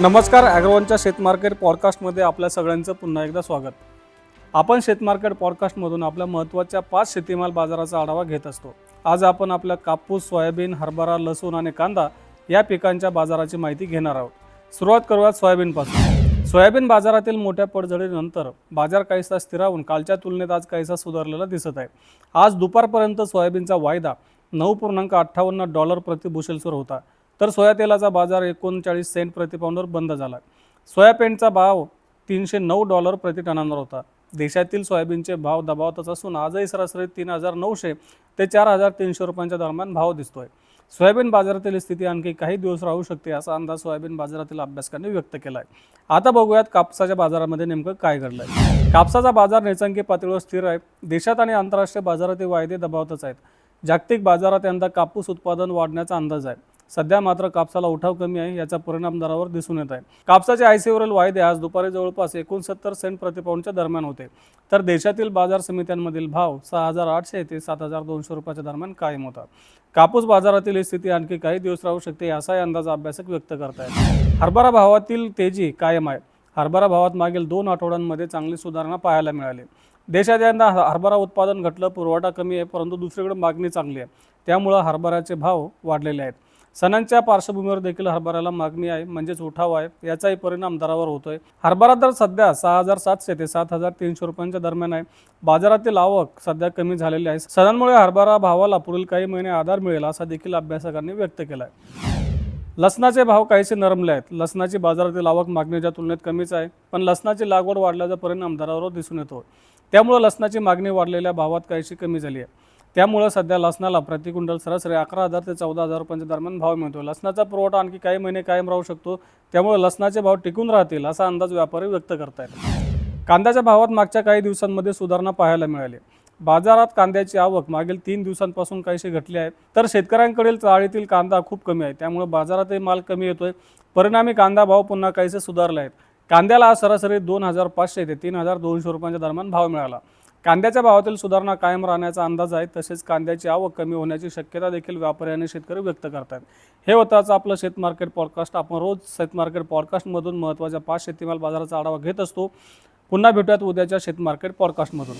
नमस्कार ॲग्रोवनच्या शेतमार्केट पॉडकास्टमध्ये आपल्या सगळ्यांचं पुन्हा एकदा स्वागत. आपण शेतमार्केट पॉडकास्टमधून आपल्या महत्त्वाच्या पाच शेतीमाल बाजाराचा आढावा घेत असतो. आज आपण आपल्या कापूस सोयाबीन हरभरा लसूण आणि कांदा या पिकांच्या बाजाराची माहिती घेणार आहोत. सुरुवात करूयात सोयाबीनपासून. सोयाबीन बाजारातील मोठ्या पडझडीनंतर बाजार काहीसा स्थिरावून कालच्या तुलनेत आज काहीसा सुधारलेला दिसत आहे. आज दुपारपर्यंत सोयाबीनचा वायदा नऊ पूर्णांक अठ्ठावन्न डॉलर प्रति बुशेल्सवर होता. तर सोया तेलाचा बाजार एकोणचाळीस सेंट प्रतिपाऊंडवर बंद झाला. सोयाबीनचा भाव तीनशे नऊ डॉलर प्रति टनांवर होता. देशातील सोयाबीनचे भाव दबावतच असून आजही सरासरी तीन हजार नऊशे ते चार हजार तीनशे रुपयांच्या दरम्यान भाव दिसतोय. सोयाबीन बाजारातील स्थिती आणखी काही दिवस राहू शकते असा अंदाज सोयाबीन बाजारातील अभ्यासकांनी व्यक्त केला आहे आता बघूयात कापसाच्या बाजारामध्ये नेमकं काय घडलंय. कापसाचा बाजार निळसंख्ये पातळीवर स्थिर आहे. देशात आणि आंतरराष्ट्रीय बाजारातील वायदे दबावतच आहेत. जागतिक बाजारात यंदा कापूस उत्पादन वाढण्याचा अंदाज आहे. सध्या मात्र कापसाला उठाव कमी आहे याचा परिणाम दरावर दिसून येत आहे. कापसाचे आयसीवरील वायदे आज दुपारी जवळपास एकोणसत्तर सेंट प्रतिपाऊंडच्या दरम्यान होते. तर देशातील बाजार समित्यांमधील भाव सहा हजार आठशे ते सात हजार दोनशे रुपयाच्या दरम्यान कायम होता. कापूस बाजारातील ही स्थिती आणखी काही दिवस राहू शकते असाही अंदाज अभ्यासक व्यक्त करत आहेत हरभरा भावातील तेजी कायम आहे. हरभरा भावात मागील दोन आठवड्यांमध्ये चांगली सुधारणा पाहायला मिळाली. देशात यंदा हरभरा उत्पादन घटलं पुरवठा कमी आहे परंतु दुसरीकडे मागणी चांगली आहे. त्यामुळं हरभऱ्याचे भाव वाढलेले आहेत. सणांच्या पार्श्वभूमीवर देखील हरभऱ्याला मागणी आहे म्हणजेच उठाव आहे. याचाही परिणाम दरावर होतोय. हरभरा दर सध्या सहा हजार सातशे ते सात हजार तीनशे रुपयांच्या दरम्यान आहे. बाजारातील आवक सध्या कमी झालेली आहे. सणांमुळे हरभरा भावाला पुढील काही महिने आधार मिळेल असा देखील अभ्यासकांनी व्यक्त केला आहे लसणाचे भाव काहीसे नरमले आहेत. लसणाची बाजारातील आवक मागणीच्या तुलनेत कमीच आहे पण लसणाची लागवड वाढल्याचा परिणाम दरावर दिसून येतो त्यामुळे लसणाची मागणी वाढलेल्या भावात काहीशी कमी झाली आहे. त्यामुळं सध्या लसणाला प्रतिकुंडल सरासरी अकरा हजार ते चौदा हजार रुपयांच्या दरम्यान भाव मिळतो लसणाचा पुरवठा आणखी काही महिने कायम राहू शकतो. त्यामुळे लसणाचे भाव टिकून राहतील असा अंदाज व्यापारी व्यक्त करतायत. कांद्याच्या भावात मागच्या काही दिवसांमध्ये सुधारणा पाहायला मिळाली. बाजारात कांद्याची आवक मागील तीन दिवसांपासून काहीशी घटली आहे. तर शेतकऱ्यांकडील चाळीतील कांदा खूप कमी आहे. त्यामुळे बाजारातही माल कमी येतोय. परिणामी कांदा भाव पुन्हा काहीसे सुधारले आहेत. कांद्याला सरासरी दोन हजार पाचशे ते तीन हजार दोनशे रुपयांच्या दरम्यान भाव मिळाला. कांद्याच्या भावातील सुधारणा कायम राहण्याचा अंदाज आहे तसेच कांद्याची आवक कमी होण्याची शक्यता देखील व्यापारी आणि शेतकरी व्यक्त करतात. हे होतं आपलं शेत मार्केट पॉडकास्ट आपण रोज शेत मार्केट पॉडकास्टमधून महत्त्वाच्या पाच शेतीमाल बाजाराचा आढावा घेत असतो. पुन्हा भेटूयात उद्याच्या शेत मार्केट पॉडकास्टमधून